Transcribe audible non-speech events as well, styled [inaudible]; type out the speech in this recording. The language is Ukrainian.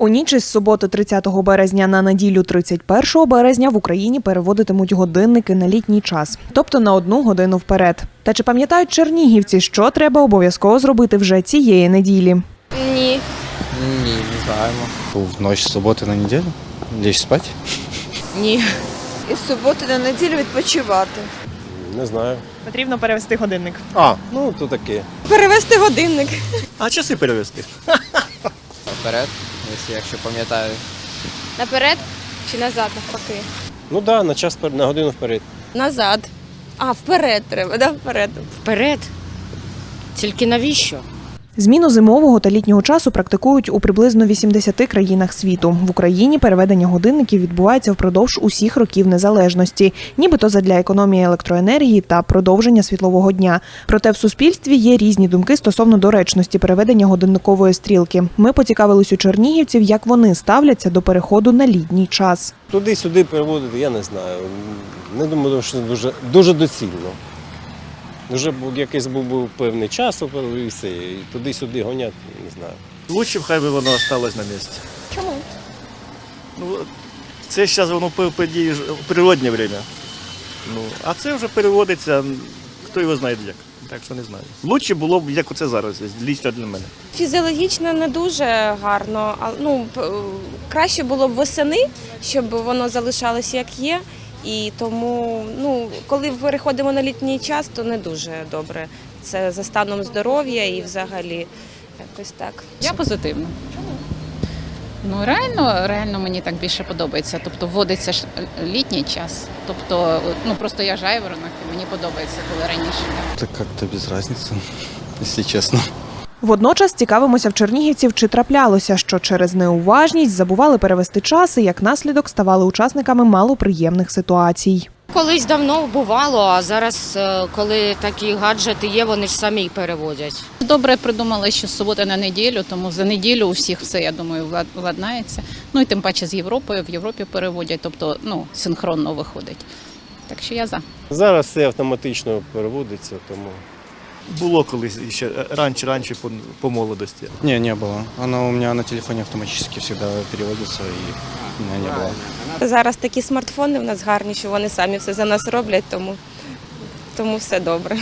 У ніч із суботи 30 березня на неділю 31 березня в Україні переводитимуть годинники на літній час, тобто на одну годину вперед. Та чи пам'ятають чернігівці, що треба обов'язково зробити вже цієї неділі? Ні. Ні, не знаємо. В ночь с субботы на неделю лечь спать. Ні. із суботи на неділю відпочивати. Не знаю. Потрібно перевести годинник. А, ну то таке. Перевести годинник. А часи перевести? Вперед, якщо, якщо пам'ятаю. Наперед чи назад навпаки? Ну так, да, на час на годину вперед. Назад. А, вперед треба, да, вперед. Вперед. Тільки навіщо? Зміну зимового та літнього часу практикують у приблизно 80 країнах світу. В Україні переведення годинників відбувається впродовж усіх років незалежності, нібито задля економії електроенергії та продовження світлового дня. Проте в суспільстві є різні думки стосовно доречності переведення годинникової стрілки. Ми поцікавились у чернігівців, як вони ставляться до переходу на літній час. Туди-сюди переводити, я не знаю. Не думаю, що це дуже, дуже доцільно. Вже був якийсь був, був певний час і все. І туди-сюди гоняти, не знаю. Лучше б хай би воно осталось на місці. Чому? Ну, це зараз воно по- події в природнє время. Ну, а це вже переводиться, хто його знає як. Так що не знаю. Лучше було б, як оце зараз, лічно для мене. Фізіологічно не дуже гарно. а, Ну, краще було б восени, щоб воно залишалось як є. І тому, ну, коли переходимо на літній час, то не дуже добре. Це за станом здоров'я і взагалі якось так. Я позитивно. Ну реально, реально мені так більше подобається. Тобто вводиться ж літній час. Тобто, ну просто я жайворонок, і мені подобається, коли раніше. Это как-то без разницы, если [laughs] честно. Водночас цікавимося в чернігівців, чи траплялося, що через неуважність забували перевести час і як наслідок ставали учасниками малоприємних ситуацій. Колись давно бувало, а зараз, е, коли такі гаджети є, вони ж самі переводять. Добре придумали, що з суботи на неділю, тому за неділю у всіх все, я думаю, владнається. Ну і тим паче з Європою, в Європі переводять, тобто ну, синхронно виходить. Так що я за. Зараз все автоматично переводиться, тому. Було колись ще раніше, раніше по, по молодості. Ні, не було. Вона у мене на телефоні автоматично завжди переводиться і у не було. Зараз такі смартфони в нас гарні, що вони самі все за нас роблять, тому, тому все добре.